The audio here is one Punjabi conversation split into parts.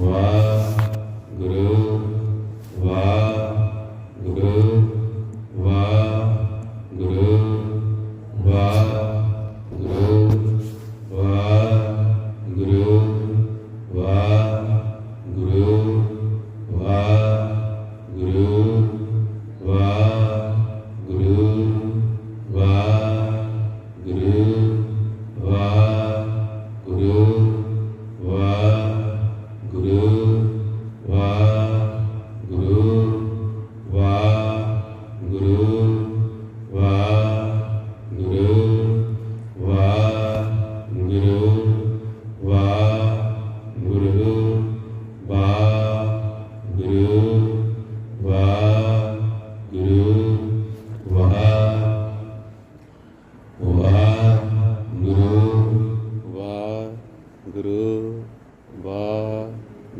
Wow.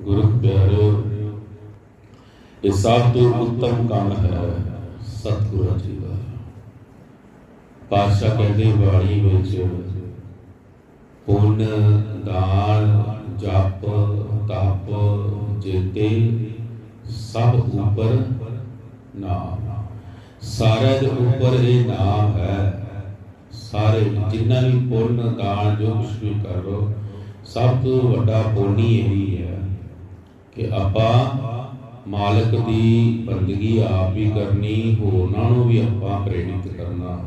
ਗੁਰੂ ਪਿਆਰਿਓ ਇਹ ਸਭ ਤੋਂ ਉੱਤਮ ਕੰਮ ਹੈ ਸਤਿਗੁਰੂ ਜੀ ਦਾ ਪਾਤਸ਼ਾਹ ਕਹਿੰਦੇ ਬਾਣੀ ਵਿੱਚ ਪੁੰਨ, ਦਾਨ, ਜਪ, ਤਪ, ਜੇਤੇ, ਸਭ ਉਪਰ ਨਾਮ। ਸਾਰਿਆਂ ਦੇ ਉੱਪਰ ਇਹ ਨਾਮ ਹੈ। ਸਾਰੇ ਜਿੰਨਾ ਵੀ ਪੁੰਨ, ਦਾਨ ਜੋ ਕੁਛ ਵੀ ਕਰ, ਸਭ ਤੋਂ ਵੱਡਾ ਪੁੰਨੀ ਇਹੀ ਹੈ। ਕਿ ਆਪਾਂ ਮਾਲਕ ਦੀ ਬੰਦਗੀ ਆਪ ਵੀ ਕਰਨੀ ਹੋਰਨਾਂ ਨੂੰ ਵੀ ਆਪਾਂ ਪ੍ਰੇਰਿਤ ਕਰਨਾ।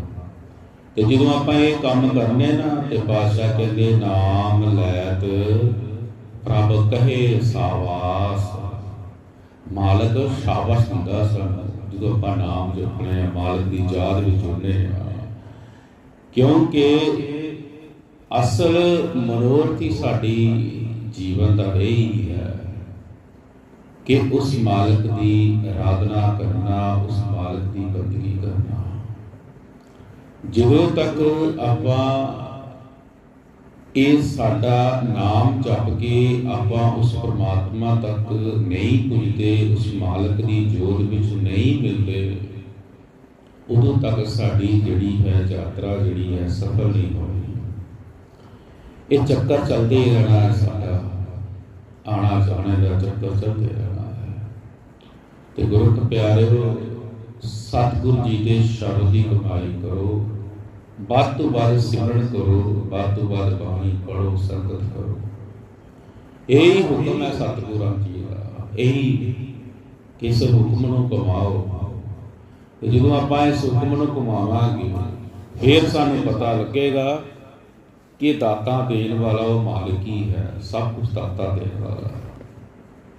ਤੇ ਜਦੋਂ ਆਪਾਂ ਇਹ ਕੰਮ ਕਰਨੇ ਨਾ, ਤੇ ਪਾਤਸ਼ਾਹ ਕਹਿੰਦੇ, ਨਾਮ ਲੈਤ, ਪ੍ਰਭ ਕਹੇ ਸਾਵਾਸ। ਮਾਲਕ ਸ਼ਾਬਾਸ਼ ਦਿੰਦਾ ਸਨ, ਜਦੋਂ ਆਪਾਂ ਨਾਮ ਜਪਣੇ ਆ ਮਾਲਕ ਦੀ ਯਾਦ ਵਿੱਚ ਹੁੰਦੇ ਆ ਕਿਉਂਕਿ ਅਸਲ ਮਨੋਰਥੀ ਸਾਡੀ ਜੀਵਨ ਦਾ ਰਹੀ ਹੈ। ਕਿ ਉਸ ਮਾਲਕ ਦੀ ਆਰਾਧਨਾ ਕਰਨਾ, ਉਸ ਮਾਲਕ ਦੀ ਬੰਦਗੀ ਕਰਨਾ। ਜਦੋਂ ਤੱਕ ਆਪਾਂ ਇਹ ਸਾਡਾ ਨਾਮ ਜਪ ਕੇ ਆਪਾਂ ਉਸ ਪਰਮਾਤਮਾ ਤੱਕ ਨਹੀਂ ਪੁੱਜਦੇ, ਉਸ ਮਾਲਕ ਦੀ ਜੋਤ ਵਿੱਚ ਨਹੀਂ ਮਿਲਦੇ, ਉਦੋਂ ਤੱਕ ਸਾਡੀ ਜਿਹੜੀ ਹੈ ਯਾਤਰਾ ਜਿਹੜੀ ਹੈ ਸਫਲ ਨਹੀਂ ਹੋਣੀ। ਇਹ ਚੱਕਰ ਚੱਲਦੇ ਰਹਿਣਾ ਹੈ ਸਾਡਾ। ਆਣਾ ਜਾਣਾ ਦਾ ਚੱਕਰ ਚੱਲਦੇ ਰਹਿਣਾ ਹੈ। ਤੇ ਗੁਰੂ ਕੇ ਪਿਆਰਿਓ, ਸਤਿਗੁਰੂ ਜੀ ਦੇ ਸ਼ਬਦ ਦੀ ਕਮਾਈ ਕਰੋ। ਵੱਧ ਤੋਂ ਵੱਧ ਸਿਮਰਨ ਕਰੋ, ਵੱਧ ਤੋਂ ਵੱਧ ਬਾਣੀ ਪੜੋ ਸੰਗਤ ਕਰੋ। ਇਹੀ ਹੁਕਮ ਹੈ ਸਤਿਗੁਰਾਂ ਜੀ ਦਾ। ਇਹੀ ਕਿ ਹੁਕਮ ਨੂੰ ਕਮਾਓ। ਤੇ ਜਦੋਂ ਆਪਾਂ ਇਸ ਹੁਕਮ ਨੂੰ ਕਮਾਵਾਂਗੇ, ਫਿਰ ਸਾਨੂੰ ਪਤਾ ਲੱਗੇਗਾ ਕਿ ਦਾਤਾ ਦੇਣ ਵਾਲਾ ਉਹ ਮਾਲਕ ਹੀ ਹੈ ਸਭ ਕੁਝ ਦਾਤਾ ਦੇਣ ਵਾਲਾ ਹੈ।